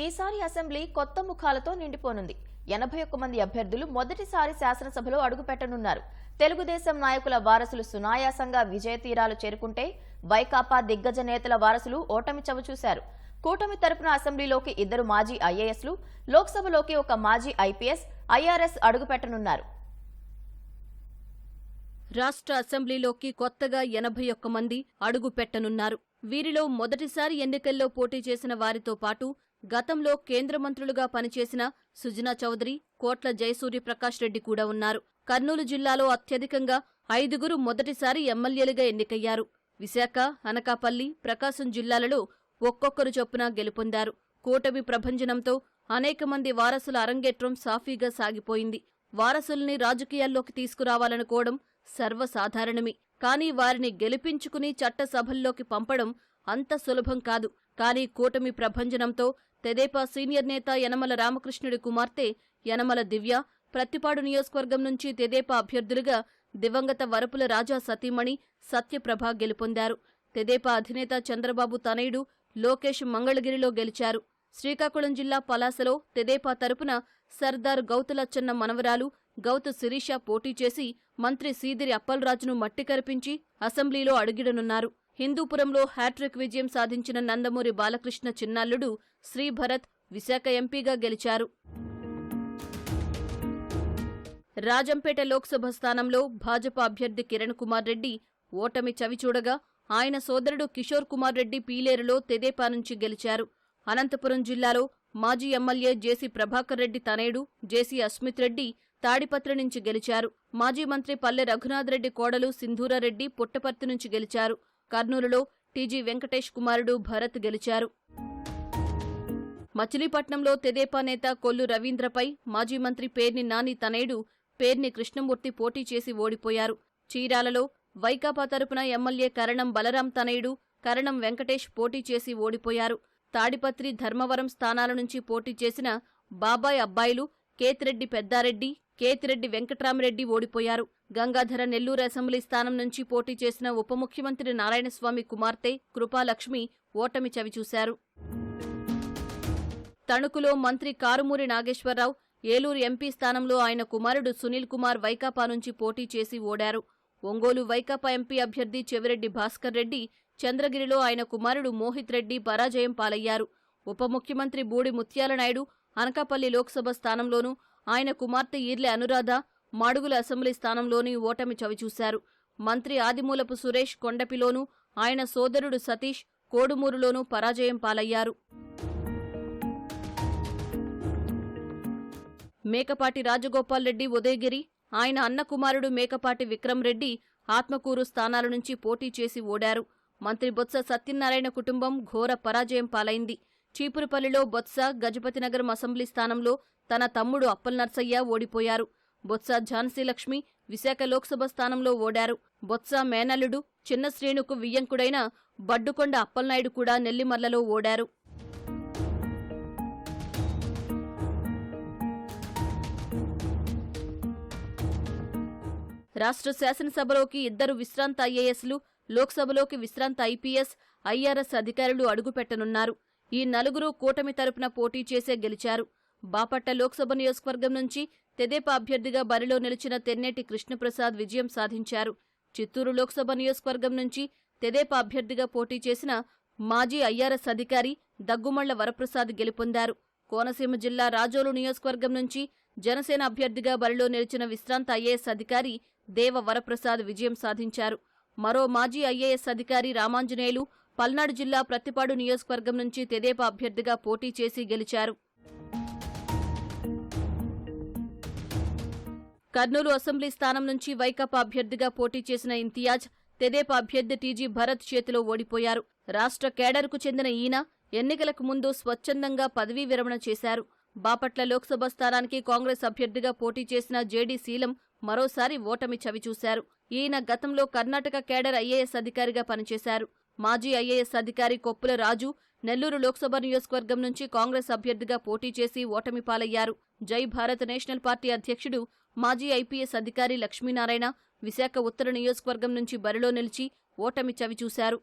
ఈసారి అసెంబ్లీ కొత్త ముఖాలతో నిండిపోనుంది. ఎనభై ఒక్క మంది అభ్యర్థులు మొదటిసారి శాసనసభలో అడుగుపెట్టనున్నారు. తెలుగుదేశం నాయకుల వారసులు సునాయాసంగా విజయ తీరాలు చేరుకుంటే వైకాపా దిగ్గజ నేతల వారసులు ఓటమి చవిచూశారు కూటమి తరపున అసెంబ్లీలోకి ఇద్దరు మాజీ ఐఏఎస్లు లోక్సభలోకి ఒక మాజీ ఐపీఎస్ ఐఆర్ఎస్ అడుగుపెట్టనున్నారు. రాష్ట్ర అసెంబ్లీలోకి కొత్తగా ఎనభై ఒక్క మంది అడుగు పెట్టనున్నారు వీరిలో మొదటిసారి ఎన్నికల్లో పోటీ చేసిన వారితో పాటు గతంలో కేంద్ర మంత్రులుగా పనిచేసిన సుజనా చౌదరి కోట్ల జయసూర్యప్రకాష్ రెడ్డి కూడా ఉన్నారు. కర్నూలు జిల్లాలో అత్యధికంగా ఐదుగురు మొదటిసారి ఎమ్మెల్యేలుగా ఎన్నికయ్యారు. విశాఖ అనకాపల్లి ప్రకాశం జిల్లాలలో ఒక్కొక్కరు చొప్పున గెలుపొందారు. కూటమి ప్రభంజనంతో అనేక మంది వారసుల అరంగేట్రం సాఫీగా సాగిపోయింది. వారసుల్ని రాజకీయాల్లోకి తీసుకురావాలనుకోవడం సర్వసాధారణమే. కానీ వారిని గెలిపించుకుని చట్టసభల్లోకి పంపడం అంత సులభం కాదు. కానీ కూటమి ప్రభంజనంతో తెదేపా సీనియర్ నేత యనమల రామకృష్ణుడి కుమార్తె యనమల దివ్య ప్రత్తిపాడు నియోజకవర్గం నుంచి తెదేపా అభ్యర్థులుగా దివంగత వరపుల రాజా సతీమణి సత్యప్రభ గెలుపొందారు. తెదేపా అధినేత చంద్రబాబు తనయుడు లోకేష్ మంగళగిరిలో గెలిచారు. శ్రీకాకుళం జిల్లా పలాసలో తెదేపా తరపున సర్దార్ గౌతులచ్చన్న మనవరాలు గౌతు శిరీష పోటీ చేసి మంత్రి సీదిరి అప్పలరాజును మట్టి కరిపించి అసెంబ్లీలో అడుగిడనున్నారు. హిందూపురంలో హ్యాట్రిక్ విజయం సాధించిన నందమూరి బాలకృష్ణ చిన్నాల్లుడు శ్రీభరత్ విశాఖ ఎంపీగా గెలిచారు. రాజంపేట లోక్సభ స్థానంలో భాజపా అభ్యర్థి కిరణ్ కుమార్ రెడ్డి ఓటమి చవిచూడగా ఆయన సోదరుడు కిషోర్ కుమార్ రెడ్డి పీలేరులో తెదేపా నుంచి గెలిచారు. అనంతపురం జిల్లాలో మాజీ ఎమ్మెల్యే జేసీ ప్రభాకర్ రెడ్డి తనయుడు జేసీ అస్మిత్ రెడ్డి తాడిపత్రి నుంచి గెలిచారు. మాజీ మంత్రి పల్లె రఘునాథ్ రెడ్డి కోడలు సింధూరారెడ్డి పుట్టపర్తి నుంచి గెలిచారు. కర్నూలులో టీజీ వెంకటేష్ కుమారుడు భరత్ గెలిచారు. మచిలీపట్నంలో తెదేపా నేత కొల్లు రవీంద్రపై మాజీ మంత్రి పేర్ని నాని తనయుడు పేర్ని కృష్ణమూర్తి పోటీ చేసి ఓడిపోయారు. చీరాలలో వైకాపా తరపున ఎమ్మెల్యే కరణం బలరాం తనయుడు కరణం వెంకటేష్ పోటీ చేసి ఓడిపోయారు. తాడిపత్రి ధర్మవరం స్థానాల నుంచి పోటీ చేసిన బాబాయ్ అబ్బాయిలు కేతిరెడ్డి పెద్దారెడ్డి కేతిరెడ్డి వెంకట్రామరెడ్డి ఓడిపోయారు. గంగాధర నెల్లూరు అసెంబ్లీ స్థానం నుంచి పోటీ చేసిన ఉప ముఖ్యమంత్రి నారాయణస్వామి కుమార్తె కృపాలక్ష్మి ఓటమి చవిచూశారు తణుకులో మంత్రి కారుమూరి నాగేశ్వరరావు ఏలూరు ఎంపీ స్థానంలో ఆయన కుమారుడు సునీల్ కుమార్ వైకాపా నుంచి పోటీ చేసి ఓడారు. ఒంగోలు వైకాపా ఎంపీ అభ్యర్థి చెవిరెడ్డి భాస్కర్ రెడ్డి చంద్రగిరిలో ఆయన కుమారుడు మోహిత్ రెడ్డి పరాజయం పాలయ్యారు. ఉప ముఖ్యమంత్రి బూడి ముత్యాల నాయుడు అనకాపల్లి లోక్సభ స్థానంలోనూ ఆయన కుమార్తె ఈర్లె అనురాధ మాడుగుల అసెంబ్లీ స్థానంలోని ఓటమి చవిచూశారు. మంత్రి ఆదిమూలపు సురేష్ కొండపిలోనూ ఆయన సోదరుడు సతీష్ కోడుమూరులోనూ పరాజయం పాలయ్యారు. మేకపాటి రాజగోపాల్ రెడ్డి ఉదయగిరి ఆయన అన్న కుమారుడు మేకపాటి విక్రమ్ రెడ్డి ఆత్మకూరు స్థానాల నుంచి పోటీ చేసి ఓడారు. మంత్రి బొత్స సత్యనారాయణ కుటుంబం ఘోర పరాజయం పాలైంది. చీపురుపల్లిలో బొత్స గజపతినగరం అసెంబ్లీ స్థానంలో తన తమ్ముడు అప్పల్నర్సయ్య ఓడిపోయారు. బొత్స ఝాన్సీ లక్ష్మి విశాఖ లోక్సభ స్థానంలో ఓడారు. బొత్స మేనల్లుడు చిన్న శ్రేణుకు వియ్యంకుడైన బడ్డుకొండ అప్పలనాయుడు కూడా నెల్లిమర్లలో ఓడారు. రాష్ట్ర శాసనసభలోకి ఇద్దరు విశ్రాంత ఐఏఎస్లు లోక్సభలోకి విశ్రాంత ఐపీఎస్ ఐఆర్ఎస్ అధికారులు అడుగుపెట్టనున్నారు. ఈ నలుగురు కూటమి తరపున పోటీ చేసే గెలిచారు. బాపట్ల లోక్సభ నియోజకవర్గం నుంచి తెదేపా అభ్యర్థిగా బరిలో నిలిచిన తెన్నేటి కృష్ణప్రసాద్ విజయం సాధించారు. చిత్తూరు లోక్సభ నియోజకవర్గం నుంచి తెదేపా అభ్యర్థిగా పోటీ చేసిన మాజీ ఐఆర్ఎస్ అధికారి దగ్గుమళ్ళ వరప్రసాద్ గెలుపొందారు. కోనసీమ జిల్లా రాజోలు నియోజకవర్గం నుంచి జనసేన అభ్యర్థిగా బరిలో నిలిచిన విశ్రాంత ఐఏఎస్ అధికారి దేవ వరప్రసాద్ విజయం సాధించారు. మరో మాజీ ఐఏఎస్ అధికారి రామాంజనేయులు పల్నాడు జిల్లా ప్రత్తిపాడు నియోజకవర్గం నుంచి తెదేపా అభ్యర్థిగా పోటీ చేసి గెలిచారు. కర్నూలు అసెంబ్లీ స్థానం నుంచి వైకాపా అభ్యర్థిగా పోటీ చేసిన ఇంతియాజ్ తెదేపా అభ్యర్థి టీజీ భరత్ చేతిలో ఓడిపోయారు. రాష్ట్ర కేడర్కు చెందిన ఈయన ఎన్నికలకు ముందు స్వచ్ఛందంగా పదవీ విరమణ చేశారు. బాపట్ల లోక్సభ స్థానానికి కాంగ్రెస్ అభ్యర్థిగా పోటీ చేసిన జేడీ శీలం మరోసారి ఓటమి చవిచూశారు. ఈయన గతంలో కర్ణాటక కేడర్ ఐఏఎస్ అధికారిగా పనిచేశారు. మాజీ ఐఏఎస్ అధికారి కొప్పుల రాజు నెల్లూరు లోక్సభ నియోజకవర్గం నుంచి కాంగ్రెస్ అభ్యర్థిగా పోటీ చేసి ఓటమి పాలయ్యారు. జై భారత్ నేషనల్ పార్టీ అధ్యక్షుడు మాజీ ఐపీఎస్ అధికారి లక్ష్మీనారాయణ విశాఖ ఉత్తర నియోజకవర్గం నుంచి బరిలో నిలిచి ఓటమి చవిచూశారు.